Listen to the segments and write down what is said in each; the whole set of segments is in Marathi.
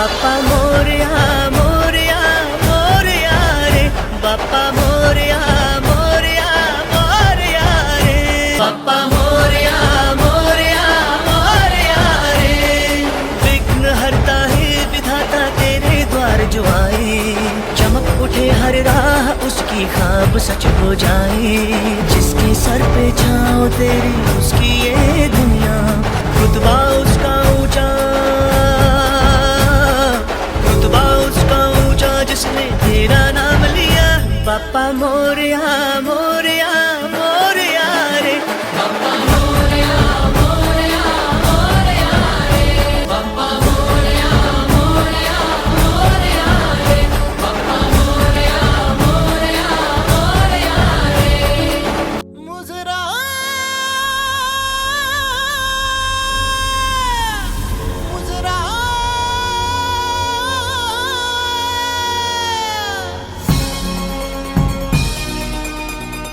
बाप्पा मोरया मोरया मोरया रे। बाप्पा मोरया मोरया मोरया रे। बाप्पा मोरया मोरया मोरया रे। विघ्न हरता है विधाता तेरे द्वार जो आए। चमक उठे हर राह उसकी खाब सच हो जाए। जिसके सर पे छाओ तेरी, उसकी ये दुनिया। रुतबा उसका ऊँचा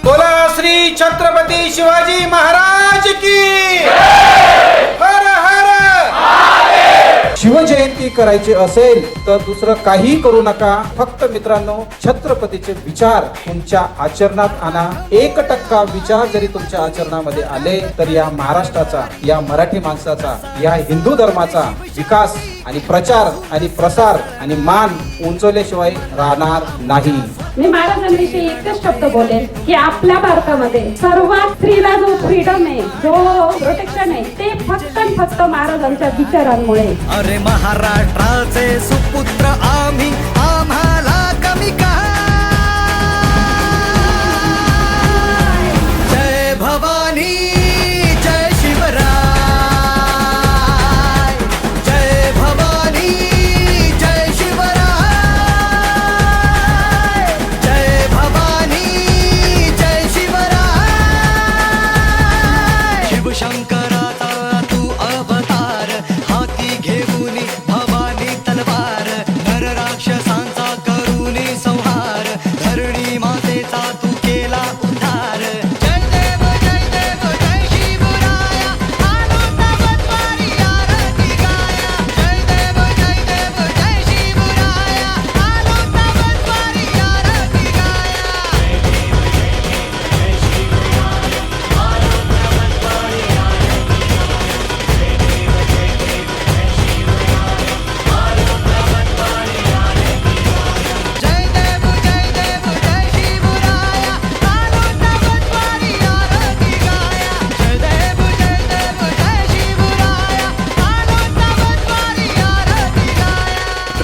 बोला श्री छत्रपती शिवाजी महाराज की हर हर! शिवजयंती करायची असेल तर दुसरं काही करू नका. फक्त मित्रांनो छत्रपतीचे विचार तुमच्या आचरणात आणा. एक टक्का विचार जरी तुमच्या आचरणामध्ये आले तर या महाराष्ट्राचा या मराठी माणसाचा या हिंदू धर्माचा विकास आणि प्रचार आणि प्रसार आणि मान उंचवल्याशिवाय राहणार नाही. मी महाराजांविषयी एकच शब्द बोलेन की आपल्या भारतामध्ये सर्वात स्त्रीला जो फ्रीडम आहे जो प्रोटेक्शन आहे ते फक्त फक्त महाराजांच्या विचारांमुळे. अरे महाराष्ट्राचे सुपुत्र आम्ही आम्हाला कमी का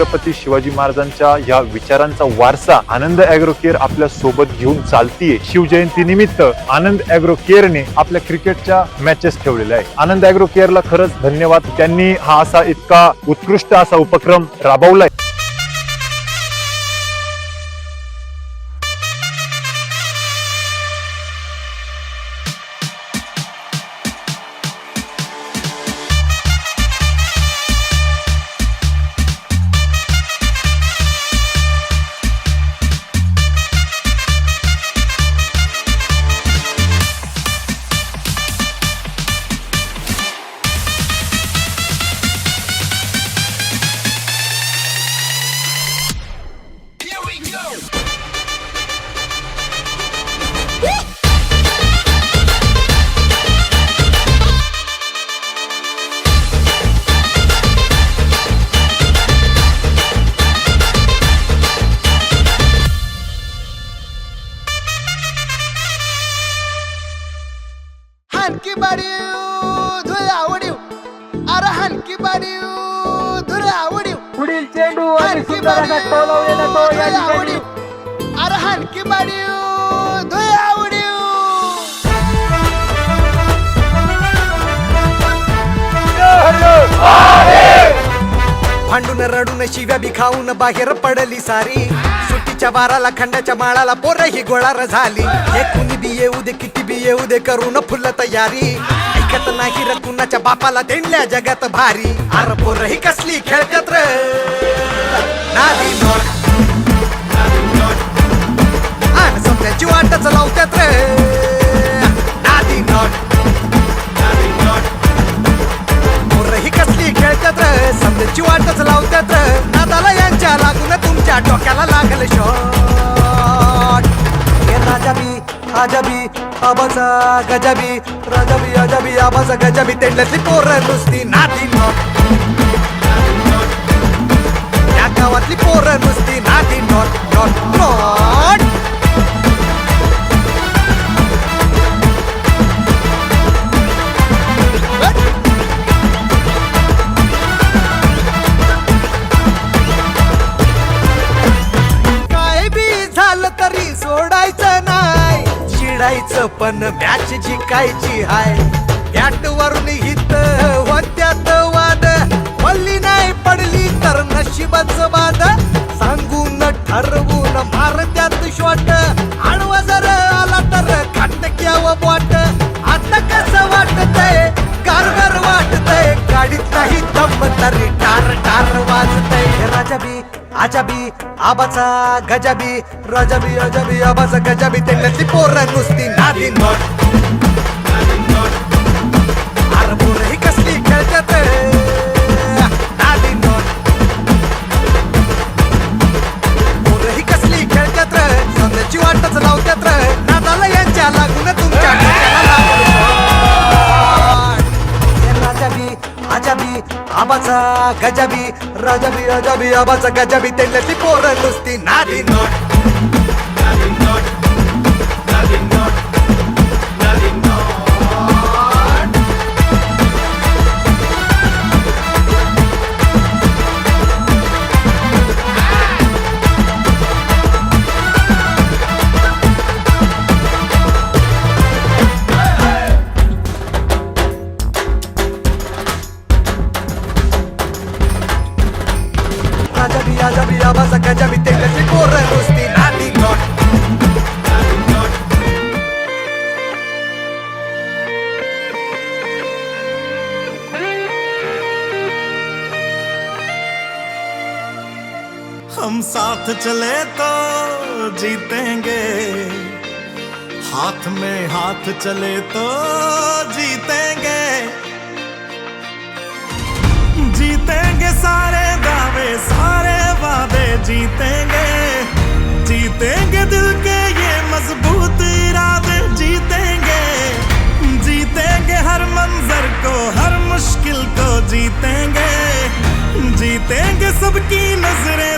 छत्रपती शिवाजी महाराजांच्या या विचारांचा वारसा आनंद अॅग्रो केअर आपल्यासोबत घेऊन चालतीये. शिवजयंती निमित्त आनंद अॅग्रो केअरने आपल्या क्रिकेटच्या मॅचेस ठेवलेल्या आहे आनंद अॅग्रो केअरला खरंच धन्यवाद. त्यांनी हा असा इतका उत्कृष्ट असा उपक्रम राबवलाय. धुळे आवडीव. अरे बाडी धुळे आवडीव. पुढील चेंडू अरे धुळे आवडीव. भांडून रडून शिव्या बी खाऊन बाहेर पडली सारी. सुट्टीच्या बाराला खंडाच्या माळाला पोर ही गोळार झाली. हे कुणी बी येऊ दे किती बी येऊ दे करून फुल तयारी. ऐकत नाही र कुणाच्या बापाला देणल्या जगात भारी. आर पोर ही कसली खेळकत र. नादी नोट. समजायची वाटच लावत्यात रे. आजाबी आबाचा गजाबी राजाबी आजाबी आबाचा गजाबी तेंडल्यातली पोरं नुसती नादी नॉट या गावातली पोरं नुसती नादी नॉट नॉट नॉट पण मॅच जिंकायची हाय. बॅट वरून हित होत्यात वाद. पडली नाही पडली तर नशिबाच बाद. सांगून ठरवून मारत्यात शॉट आडवा जर आला तर खाटक्याव बॉट आता कसं वाटतंय? कारगर वाटतंय. गाडीत नाही दम तरी टार टार घराच्या बी आजाबी आबाचा गजबी रजबी अजबी आबाचा गजाबी तेंडल्यातली पोरं नुसती नादी नॉट. अरे पोरं गजाबी रजबी रजबी आबाचा गजाबी तेंडल्यातली पोरं नुसती नादी नॉट. हम साथ चले तो जीतेंगे। हाथ में हाथ चले तो जीतेंगे। जीतेंगे सारे दावे, सारे वादे, जीतेंगे। जीतेंगे दिल के ये मज़बूत इरादे, जीतेंगे। जीतेंगे हर मंजर को, हर मुश्किल को, जीतेंगे। जीतेंगे सबकी नज़रें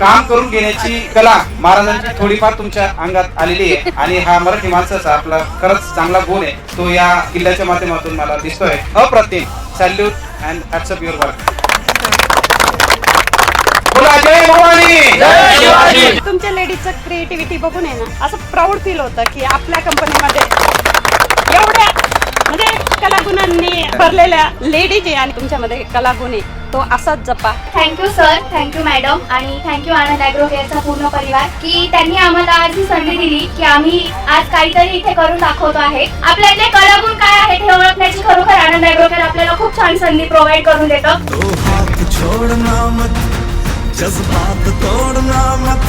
काम करून घेण्याची कला महाराजांची थोडीफार तुमच्या अंगात आलेली आहे. आणि हा मराठी माणसाचा आपला खरंच चांगला गुण आहे. तो या किल्ल्याच्या माध्यमातून मला दिसतोय. अप्रतिम. Salute and hats up your work. बोला जय भवानी! तुमच्या लेडीजचं क्रिएटिव्हिटी बघून आहे ना असं प्राऊड फील होतं की आपल्या कंपनीमध्ये एवढ्या म्हणजे कलागुणांनी भरलेल्या लेडीज आहे आणि तुमच्यामध्ये कलागुण आहे. तो असाच जपा. Thank you sir thank you madam आणि थँक्यू आनंद ॲग्रो केअरचा पूर्ण परिवार की त्यांनी आम्हाला आज ही संधी दिली की आम्ही आज काहीतरी इथे करून दाखवतो आहे. आपल्यातले कलागुण काय आहेत हे ओळखण्याची खरोखर आनंद ॲग्रो केअर आपल्याला खूप छान संधी प्रोव्हाइड करून देतं. दो हाथ छोड़ना मत जज्बात तोड़ना मत.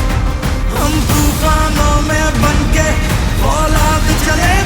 हम तूफानों में बन के साथ चले।